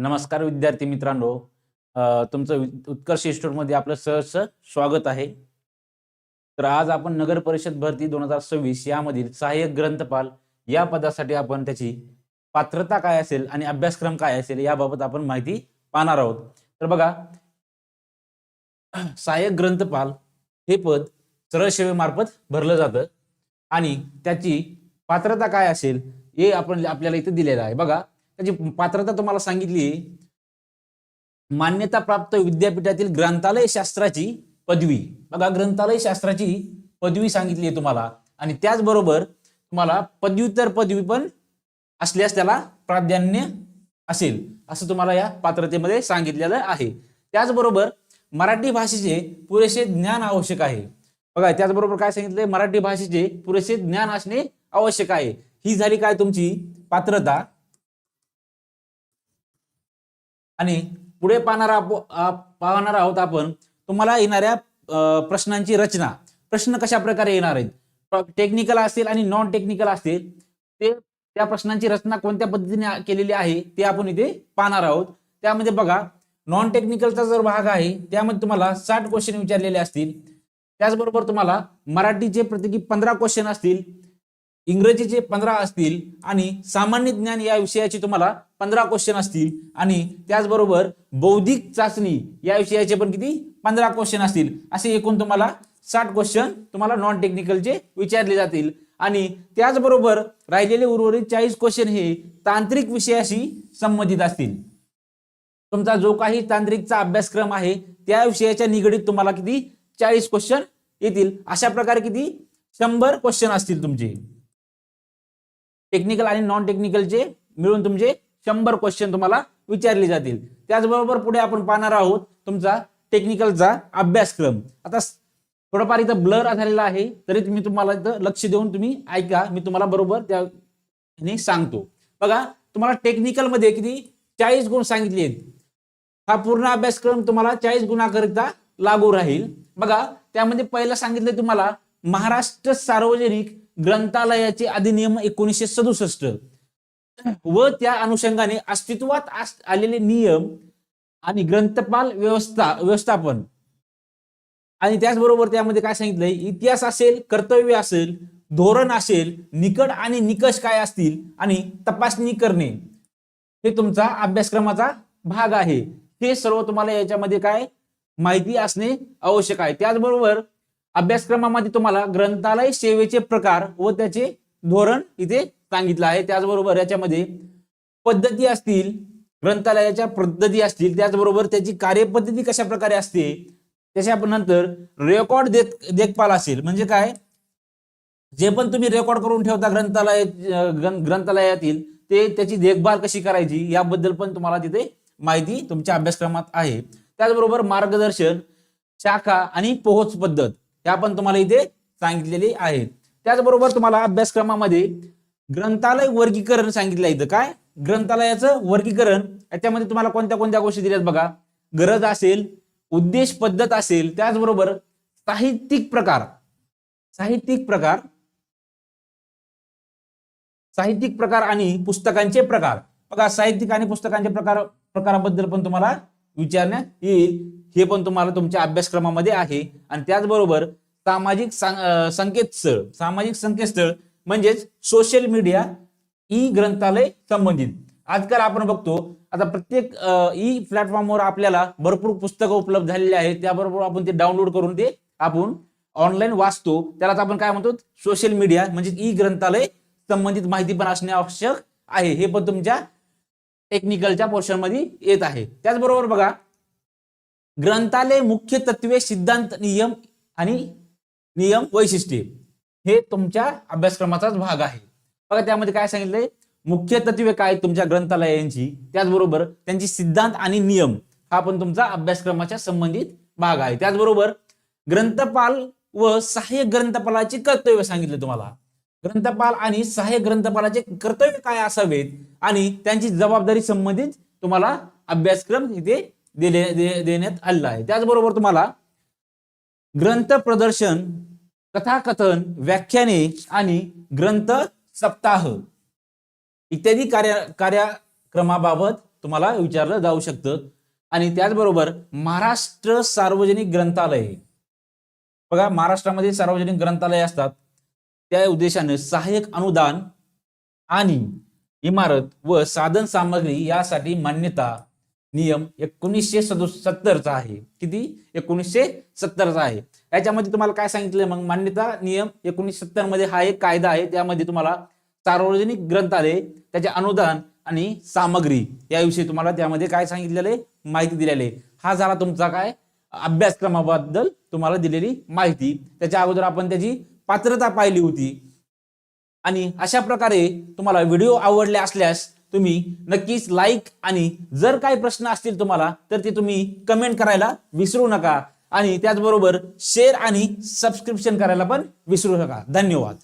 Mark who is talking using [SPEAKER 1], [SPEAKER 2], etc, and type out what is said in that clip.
[SPEAKER 1] नमस्कार विद्यार्थी मित्रांनो. तुमचं उत्कर्ष इन्स्टिट्यूटमध्ये आपलं सहर्ष स्वागत आहे. तर आज आपण नगर परिषद भरती दोन हजार सव्वीस यामधील सहाय्यक ग्रंथपाल या पदासाठी आपण त्याची पात्रता काय असेल आणि अभ्यासक्रम काय असेल याबाबत आपण माहिती पाहणार आहोत. तर बघा सहाय्यक ग्रंथपाल हे पद सरळ सेवेमार्फत भरलं जातं आणि त्याची पात्रता काय असेल हे आपण आपल्याला इथे दिलेलं आहे. बघा त्याची पात्रता तुम्हाला सांगितली. मान्यता प्राप्त विद्यापीठातील ग्रंथालय शास्त्राची पदवी. बघा ग्रंथालय शास्त्राची पदवी सांगितली आहे तुम्हाला. आणि त्याचबरोबर तुम्हाला पदव्युत्तर पदवी पण असल्यास त्याला प्राधान्य असेल असं तुम्हाला या पात्रतेमध्ये सांगितलेलं आहे. त्याचबरोबर मराठी भाषेचे पुरेसे ज्ञान आवश्यक आहे. बघा त्याचबरोबर काय सांगितलंय? मराठी भाषेचे पुरेसे ज्ञान असणे आवश्यक आहे. ही झाली काय तुमची पात्रता? आणि पुढे पाहणार पाहणार आहोत आपण तुम्हाला येणाऱ्या प्रश्नांची रचना. प्रश्न कशा प्रकारे येणार आहेत? टेक्निकल असतील आणि नॉन टेक्निकल असतील ते त्या प्रश्नांची रचना कोणत्या पद्धतीने केलेली आहे ते आपण इथे पाहणार आहोत. त्यामध्ये बघा नॉन टेक्निकलचा जर भाग आहे त्यामध्ये तुम्हाला साठ क्वेश्चन विचारलेले असतील. त्याचबरोबर तुम्हाला मराठीचे प्रत्येकी पंधरा क्वेश्चन असतील. इंग्रजीचे पंधरा असतील आणि सामान्य ज्ञान या विषयाचे तुम्हाला पंधरा क्वेश्चन असतील. आणि त्याचबरोबर बौद्धिक चाचणी या विषयाचे पण किती? पंधरा क्वेश्चन असतील. असे एकूण तुम्हाला साठ क्वेश्चन तुम्हाला नॉन टेक्निकलचे विचारले जातील. आणि त्याचबरोबर राहिलेले उर्वरित चाळीस क्वेश्चन हे तांत्रिक विषयाशी संबंधित असतील. तुमचा जो काही तांत्रिकचा अभ्यासक्रम आहे त्या विषयाच्या निगडीत तुम्हाला किती? चाळीस क्वेश्चन येतील. अशा प्रकारे किती? शंभर क्वेश्चन असतील तुमचे. टेक्निकल आणि नॉन टेक्निकलचे मिळून तुमचे शंभर क्वेश्चन तुम्हाला विचारले जातील. त्याचबरोबर पुढे आपण पाहणार आहोत तुमचा टेक्निकलचा अभ्यासक्रम. आता थोडंफार इथं ब्लर झालेला आहे तरी तुम्ही तुम्हाला इथं लक्ष देऊन तुम्ही ऐका मी तुम्हाला बरोबर त्या सांगतो. बघा तुम्हाला टेक्निकलमध्ये किती? चाळीस गुण सांगितले आहेत. हा पूर्ण अभ्यासक्रम तुम्हाला चाळीस गुणाकरिता लागू राहील. बघा त्यामध्ये पहिला सांगितलं तुम्हाला महाराष्ट्र सार्वजनिक ग्रंथालयाचे अधिनियम एकोणीसशे सदुसष्ट. व त्या अनुषंगाने अस्तित्वात आलेले नियम आणि ग्रंथपाल व्यवस्था व्यवस्थापन. आणि त्याचबरोबर त्यामध्ये काय सांगितलंय? इतिहास असेल कर्तव्य असेल धोरण असेल निकड आणि निकष काय असतील आणि तपासणी करणे. हे तुमचा अभ्यासक्रमाचा भाग आहे. हे सर्व तुम्हाला याच्यामध्ये काय? माहिती असणे आवश्यक आहे. त्याचबरोबर अभ्यासक्रमामध्ये तुम्हाला ग्रंथालय सेवेचे प्रकार व त्याचे धोरण इथे सांगितलं आहे. त्याचबरोबर याच्यामध्ये पद्धती असतील ग्रंथालयाच्या पद्धती असतील त्याचबरोबर त्याची कार्यपद्धती कशा प्रकारे असते त्याच्या नंतर रेकॉर्ड देख देखभाल असेल. म्हणजे काय? जे पण तुम्ही रेकॉर्ड करून ठेवता ग्रंथालय ग्रं- ग्रंथालयातील ते त्याची देखभाल कशी करायची याबद्दल पण तुम्हाला तिथे माहिती तुमच्या अभ्यासक्रमात आहे. त्याचबरोबर मार्गदर्शन शाखा आणि पोहोच पद्धत. ह्या पण तुम्हाला इथे सांगितलेली आहेत. त्याचबरोबर तुम्हाला अभ्यासक्रमामध्ये ग्रंथालय वर्गीकरण सांगितलं इथं काय? ग्रंथालयाचं वर्गीकरण याच्यामध्ये तुम्हाला कोणत्या कोणत्या गोष्टी दिल्यात बघा? गरज असेल उद्देश पद्धत असेल त्याचबरोबर साहित्यिक प्रकार. साहित्यिक प्रकार. साहित्यिक प्रकार आणि पुस्तकांचे प्रकार. बघा साहित्यिक आणि पुस्तकांचे प्रकार प्रकाराबद्दल पण तुम्हाला विचारण्यात येईल. हे पण तुम्हाला तुमच्या अभ्यासक्रमामध्ये आहे. आणि त्याचबरोबर सामाजिक संकेतस्थळ सामाजिक संकेतस्थळ म्हणजेच सोशल मीडिया ई ग्रंथालय संबंधित. आजकाल आपण बघतो आता प्रत्येक ई प्लॅटफॉर्मवर आपल्याला भरपूर पुस्तकं उपलब्ध झालेली आहेत. त्याबरोबर आपण ते डाउनलोड करून ते आपण ऑनलाईन वाचतो. त्यालाच आपण काय म्हणतो? सोशल मीडिया म्हणजे ई ग्रंथालय संबंधित माहिती पण असणे आवश्यक आहे. हे पण तुमच्या टेक्निकलच्या पोर्शनमध्ये येत आहे. त्याचबरोबर बघा ग्रंथालय मुख्य तत्वे सिद्धांत नियम आणि नियम वैशिष्ट्ये. हे तुमच्या अभ्यासक्रमाचाच भाग आहे. बघा त्यामध्ये काय सांगितलंय? मुख्य तत्वे काय तुमच्या ग्रंथालयांची? त्याचबरोबर त्यांची सिद्धांत आणि नियम हा पण तुमचा अभ्यासक्रमाच्या संबंधित भाग आहे. त्याचबरोबर ग्रंथपाल व सहाय्यक ग्रंथपालाचे कर्तव्य सांगितले तुम्हाला. ग्रंथपाल आणि सहाय्यक ग्रंथपालाचे कर्तव्य काय असावेत? आणि त्यांची जबाबदारी संबंधित तुम्हाला अभ्यासक्रम इथे दिले दे- देण्यात आलेला आहे. त्याचबरोबर तुम्हाला ग्रंथ प्रदर्शन कथाकथन व्याख्याने आणि ग्रंथ सप्ताह इत्यादी कार्य कार्यक्रमाबाबत तुम्हाला विचारलं जाऊ शकतं. आणि त्याचबरोबर महाराष्ट्र सार्वजनिक ग्रंथालय. बघा महाराष्ट्रामध्ये सार्वजनिक ग्रंथालय असतात. त्या उद्देशाने सहाय्यक अनुदान आणि इमारत व साधन सामग्री यासाठी मान्यता नियम एकोणीसशे सत्तरचा आहे. किती? एकोणीसशे सत्तरचा आहे. याच्यामध्ये तुम्हाला काय सांगितलंय? मग मान्यता नियम एकोणीसशे सत्तरमध्ये हा एक कायदा आहे. त्यामध्ये तुम्हाला सार्वजनिक ग्रंथालय त्याचे अनुदान आणि सामग्री याविषयी तुम्हाला त्यामध्ये काय सांगितलेलं आहे? माहिती दिलेली आहे. हा झाला तुमचा काय? अभ्यासक्रमाबद्दल तुम्हाला दिलेली माहिती. त्याच्या अगोदर आपण त्याची पात्रता पाहिली होती. आणि अशा प्रकारे तुम्हाला व्हिडिओ आवडले असल्यास तुम्ही नक्कीच लाईक आणि जर काही प्रश्न असतील तुम्हाला तर ते तुम्ही कमेंट करायला विसरू नका. आणि त्याचबरोबर शेअर आणि सबस्क्रिप्शन करायला पण विसरू नका. धन्यवाद.